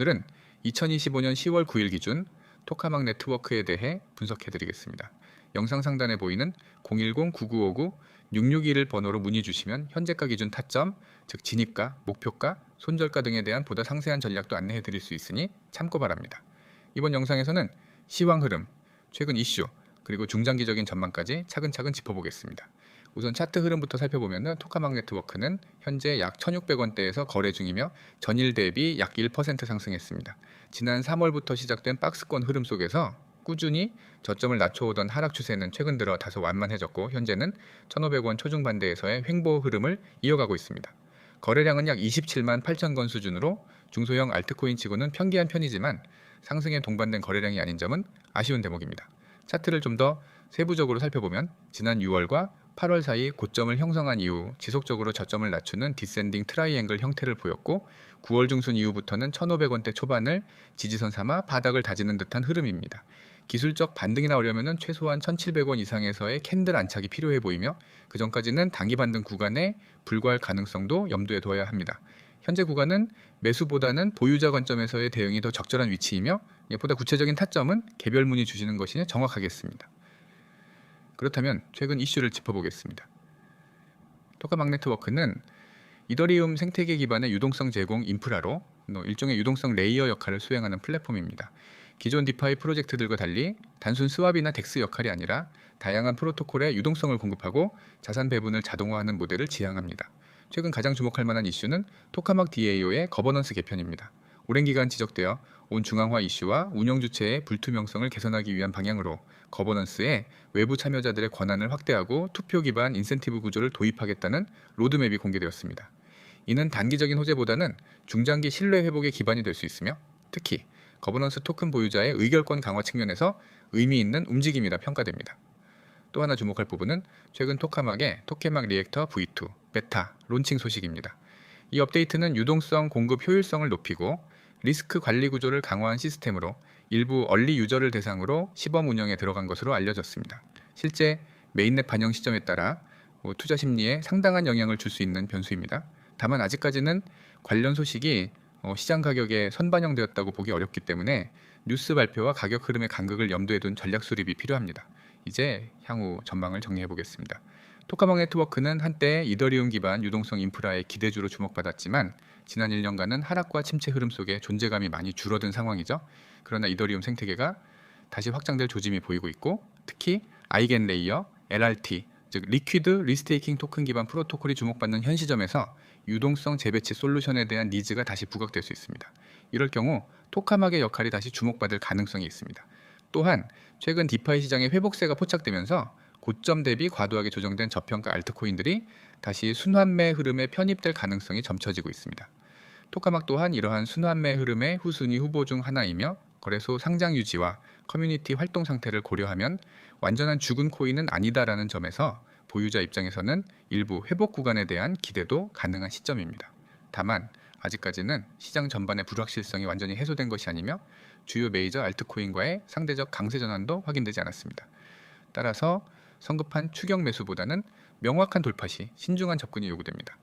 오늘은 2025년 10월 9일 기준 토카막 네트워크에 대해 분석해 드리겠습니다. 영상 상단에 보이는 010-9959-661을 번호로 문의 주시면 현재가 기준 타점, 즉 진입가, 목표가, 손절가 등에 대한 보다 상세한 전략도 안내해 드릴 수 있으니 참고 바랍니다. 이번 영상에서는 시황 흐름, 최근 이슈, 그리고 중장기적인 전망까지 차근차근 짚어보겠습니다. 우선 차트 흐름부터 살펴보면 토카막 네트워크는 현재 약 1,600원대에서 거래 중이며 전일 대비 약 1% 상승했습니다. 지난 3월부터 시작된 박스권 흐름 속에서 꾸준히 저점을 낮춰오던 하락 추세는 최근 들어 다소 완만해졌고 현재는 1,500원 초중반대에서의 횡보 흐름을 이어가고 있습니다. 거래량은 약 27만 8천 건 수준으로 중소형 알트코인 치고는 편기한 편이지만 상승에 동반된 거래량이 아닌 점은 아쉬운 대목입니다. 차트를 좀 더 세부적으로 살펴보면 지난 6월과 8월 사이 고점을 형성한 이후 지속적으로 저점을 낮추는 디센딩 트라이앵글 형태를 보였고 9월 중순 이후부터는 1,500원대 초반을 지지선 삼아 바닥을 다지는 듯한 흐름입니다. 기술적 반등이 나오려면 최소한 1,700원 이상에서의 캔들 안착이 필요해 보이며 그 전까지는 단기 반등 구간에 불과할 가능성도 염두에 둬야 합니다. 현재 구간은 매수보다는 보유자 관점에서의 대응이 더 적절한 위치이며 보다 구체적인 타점은 개별 문의 주시는 것이 정확하겠습니다. 그렇다면 최근 이슈를 짚어보겠습니다. 토카막 네트워크는 이더리움 생태계 기반의 유동성 제공 인프라로 일종의 유동성 레이어 역할을 수행하는 플랫폼입니다. 기존 디파이 프로젝트들과 달리 단순 스왑이나 덱스 역할이 아니라 다양한 프로토콜의 유동성을 공급하고 자산 배분을 자동화하는 모델을 지향합니다. 최근 가장 주목할 만한 이슈는 토카막 DAO의 거버넌스 개편입니다. 오랜 기간 지적되어 온 중앙화 이슈와 운영 주체의 불투명성을 개선하기 위한 방향으로 거버넌스에 외부 참여자들의 권한을 확대하고 투표 기반 인센티브 구조를 도입하겠다는 로드맵이 공개되었습니다. 이는 단기적인 호재보다는 중장기 신뢰 회복의 기반이 될 수 있으며 특히 거버넌스 토큰 보유자의 의결권 강화 측면에서 의미 있는 움직임이라 평가됩니다. 또 하나 주목할 부분은 최근 토카막의 토케막 리액터 V2 베타 론칭 소식입니다. 이 업데이트는 유동성 공급 효율성을 높이고 리스크 관리 구조를 강화한 시스템으로 일부 얼리 유저를 대상으로 시범 운영에 들어간 것으로 알려졌습니다. 실제 메인넷 반영 시점에 따라 뭐 투자 심리에 상당한 영향을 줄 수 있는 변수입니다. 다만 아직까지는 관련 소식이 어, 시장 가격에 선반영되었다고 보기 어렵기 때문에 뉴스 발표와 가격 흐름의 간극을 염두에 둔 전략 수립이 필요합니다. 이제 향후 전망을 정리해 보겠습니다. 토카막 네트워크는 한때 이더리움 기반 유동성 인프라의 기대주로 주목받았지만 지난 1년간은 하락과 침체 흐름 속에 존재감이 많이 줄어든 상황이죠. 그러나 이더리움 생태계가 다시 확장될 조짐이 보이고 있고 특히 아이겐 레이어, LRT, 즉 리퀴드 리스테이킹 토큰 기반 프로토콜이 주목받는 현 시점에서 유동성 재배치 솔루션에 대한 니즈가 다시 부각될 수 있습니다. 이럴 경우 토카막의 역할이 다시 주목받을 가능성이 있습니다. 또한 최근 디파이 시장의 회복세가 포착되면서 고점 대비 과도하게 조정된 저평가 알트코인들이 다시 순환매 흐름에 편입될 가능성이 점쳐지고 있습니다. 토카막 또한 이러한 순환매 흐름의 후순위 후보 중 하나이며 거래소 상장 유지와 커뮤니티 활동 상태를 고려하면 완전한 죽은 코인은 아니다라는 점에서 보유자 입장에서는 일부 회복 구간에 대한 기대도 가능한 시점입니다. 다만 아직까지는 시장 전반의 불확실성이 완전히 해소된 것이 아니며 주요 메이저 알트코인과의 상대적 강세 전환도 확인되지 않았습니다. 따라서 성급한 추격 매수보다는 명확한 돌파 시 신중한 접근이 요구됩니다.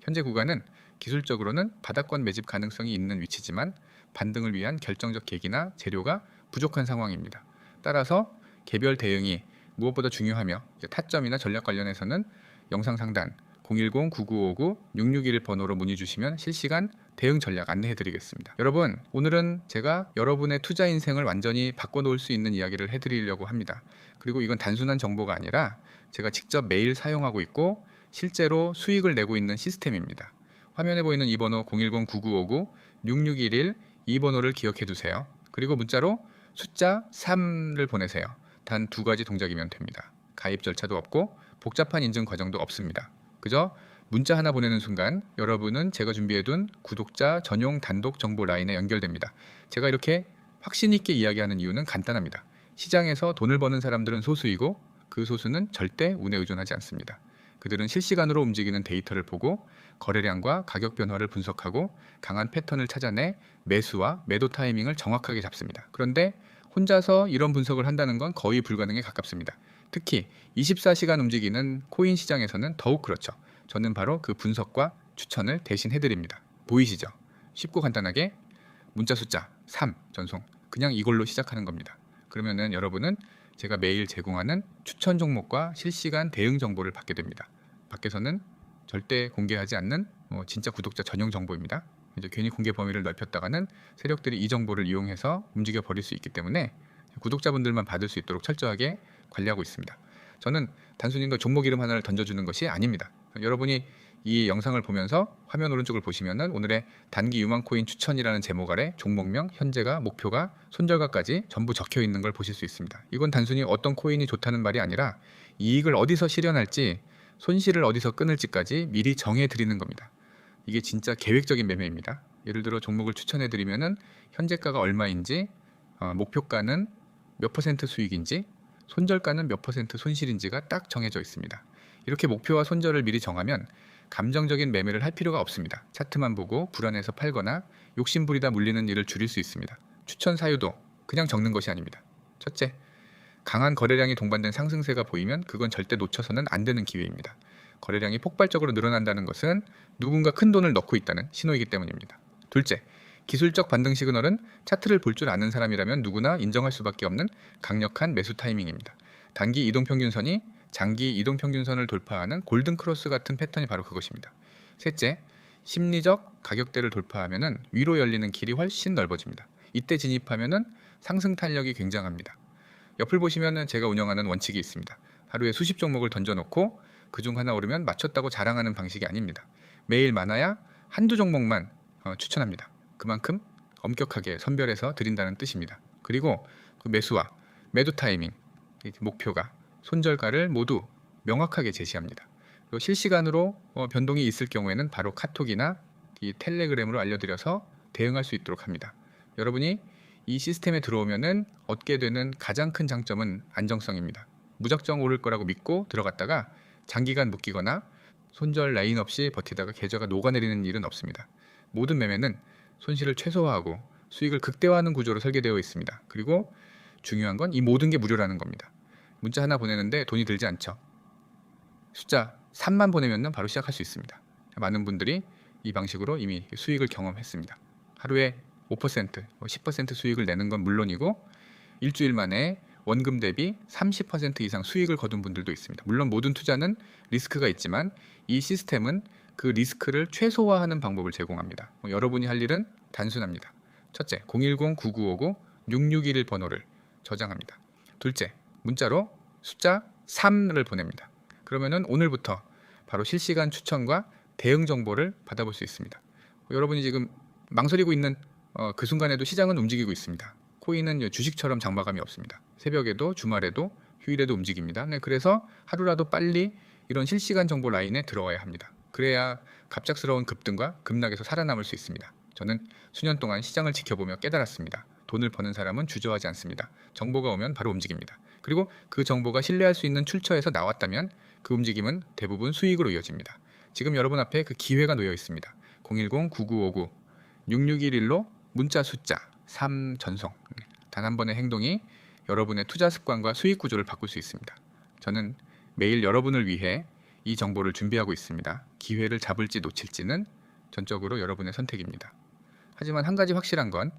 현재 구간은 기술적으로는 바닥권 매집 가능성이 있는 위치지만 반등을 위한 결정적 계기나 재료가 부족한 상황입니다. 따라서 개별 대응이 무엇보다 중요하며 타점이나 전략 관련해서는 영상 상단 010-9959-661 번호로 문의 주시면 실시간 대응 전략 안내해 드리겠습니다. 여러분, 오늘은 제가 여러분의 투자 인생을 완전히 바꿔놓을 수 있는 이야기를 해 드리려고 합니다. 그리고 이건 단순한 정보가 아니라 제가 직접 매일 사용하고 있고 실제로 수익을 내고 있는 시스템입니다. 화면에 보이는 이 번호 010-9959-6611 이 번호를 기억해 두세요. 그리고 문자로 숫자 3를 보내세요. 단 두 가지 동작이면 됩니다. 가입 절차도 없고 복잡한 인증 과정도 없습니다. 그저 문자 하나 보내는 순간 여러분은 제가 준비해둔 구독자 전용 단독 정보 라인에 연결됩니다. 제가 이렇게 확신 있게 이야기하는 이유는 간단합니다. 시장에서 돈을 버는 사람들은 소수이고 그 소수는 절대 운에 의존하지 않습니다. 그들은 실시간으로 움직이는 데이터를 보고 거래량과 가격 변화를 분석하고 강한 패턴을 찾아내 매수와 매도 타이밍을 정확하게 잡습니다. 그런데 혼자서 이런 분석을 한다는 건 거의 불가능에 가깝습니다. 특히 24시간 움직이는 코인 시장에서는 더욱 그렇죠. 저는 바로 그 분석과 추천을 대신 해드립니다. 보이시죠? 쉽고 간단하게 문자 숫자 3 전송 그냥 이걸로 시작하는 겁니다. 그러면은 여러분은 제가 매일 제공하는 추천 종목과 실시간 대응 정보를 받게 됩니다. 밖에서는 절대 공개하지 않는 뭐 진짜 구독자 전용 정보입니다. 이제 괜히 공개 범위를 넓혔다가는 세력들이 이 정보를 이용해서 움직여 버릴 수 있기 때문에 구독자분들만 받을 수 있도록 철저하게 관리하고 있습니다. 저는 단순히 그 종목 이름 하나를 던져주는 것이 아닙니다. 여러분이 이 영상을 보면서 화면 오른쪽을 보시면은 오늘의 단기 유망 코인 추천이라는 제목 아래 종목명, 현재가, 목표가, 손절가까지 전부 적혀 있는 걸 보실 수 있습니다. 이건 단순히 어떤 코인이 좋다는 말이 아니라 이익을 어디서 실현할지, 손실을 어디서 끊을지까지 미리 정해 드리는 겁니다. 이게 진짜 계획적인 매매입니다. 예를 들어 종목을 추천해 드리면은 현재가가 얼마인지, 어, 목표가는 몇 퍼센트 수익인지, 손절가는 몇 퍼센트 손실인지가 딱 정해져 있습니다. 이렇게 목표와 손절을 미리 정하면 감정적인 매매를 할 필요가 없습니다. 차트만 보고 불안해서 팔거나 욕심부리다 물리는 일을 줄일 수 있습니다. 추천 사유도 그냥 적는 것이 아닙니다. 첫째, 강한 거래량이 동반된 상승세가 보이면 그건 절대 놓쳐서는 안 되는 기회입니다. 거래량이 폭발적으로 늘어난다는 것은 누군가 큰 돈을 넣고 있다는 신호이기 때문입니다. 둘째, 기술적 반등 시그널은 차트를 볼 줄 아는 사람이라면 누구나 인정할 수밖에 없는 강력한 매수 타이밍입니다. 단기 이동 평균선이 장기 이동 평균선을 돌파하는 골든 크로스 같은 패턴이 바로 그것입니다. 셋째, 심리적 가격대를 돌파하면은 위로 열리는 길이 훨씬 넓어집니다. 이때 진입하면은 상승 탄력이 굉장합니다. 옆을 보시면은 제가 운영하는 원칙이 있습니다. 하루에 수십 종목을 던져놓고 그중 하나 오르면 맞췄다고 자랑하는 방식이 아닙니다. 매일 많아야 한두 종목만 어, 추천합니다. 그만큼 엄격하게 선별해서 드린다는 뜻입니다. 그리고 그 매수와 매도 타이밍, 이 목표가 손절가를 모두 명확하게 제시합니다. 실시간으로 어, 변동이 있을 경우에는 바로 카톡이나 이 텔레그램으로 알려드려서 대응할 수 있도록 합니다. 여러분이 이 시스템에 들어오면은 얻게 되는 가장 큰 장점은 안정성입니다. 무작정 오를 거라고 믿고 들어갔다가 장기간 묶이거나 손절 라인 없이 버티다가 계좌가 녹아내리는 일은 없습니다. 모든 매매는 손실을 최소화하고 수익을 극대화하는 구조로 설계되어 있습니다. 그리고 중요한 건 이 모든 게 무료라는 겁니다. 문자 하나 보내는데 돈이 들지 않죠. 숫자 3만 보내면 바로 시작할 수 있습니다. 많은 분들이 이 방식으로 이미 수익을 경험했습니다. 하루에 5%, 10% 수익을 내는 건 물론이고 일주일 만에 원금 대비 30% 이상 수익을 거둔 분들도 있습니다. 물론 모든 투자는 리스크가 있지만 이 시스템은 그 리스크를 최소화하는 방법을 제공합니다. 뭐 여러분이 할 일은 단순합니다. 첫째, 010-9959-6611 번호를 저장합니다. 둘째, 문자로 숫자 3을 보냅니다. 그러면은 오늘부터 바로 실시간 추천과 대응 정보를 받아볼 수 있습니다. 여러분이 지금 망설이고 있는 어, 그 순간에도 시장은 움직이고 있습니다. 코인은 주식처럼 장마감이 없습니다. 새벽에도 주말에도 휴일에도 움직입니다. 네, 그래서 하루라도 빨리 이런 실시간 정보 라인에 들어와야 합니다. 그래야 갑작스러운 급등과 급락에서 살아남을 수 있습니다. 저는 수년 동안 시장을 지켜보며 깨달았습니다. 돈을 버는 사람은 주저하지 않습니다. 정보가 오면 바로 움직입니다. 그리고 그 정보가 신뢰할 수 있는 출처에서 나왔다면 그 움직임은 대부분 수익으로 이어집니다. 지금 여러분 앞에 그 기회가 놓여 있습니다. 010-9959-6611로 문자 숫자 3 전송. 단 한 번의 행동이 여러분의 투자 습관과 수익 구조를 바꿀 수 있습니다. 저는 매일 여러분을 위해 이 정보를 준비하고 있습니다. 기회를 잡을지 놓칠지는 전적으로 여러분의 선택입니다. 하지만 한 가지 확실한 건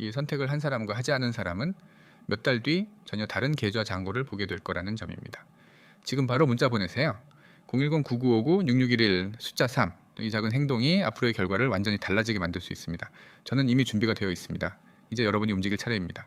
이 선택을 한 사람과 하지 않은 사람은 몇 달 뒤 전혀 다른 계좌 잔고를 보게 될 거라는 점입니다. 지금 바로 문자 보내세요. 010-9959-6611 숫자 3. 이 작은 행동이 앞으로의 결과를 완전히 달라지게 만들 수 있습니다. 저는 이미 준비가 되어 있습니다. 이제 여러분이 움직일 차례입니다.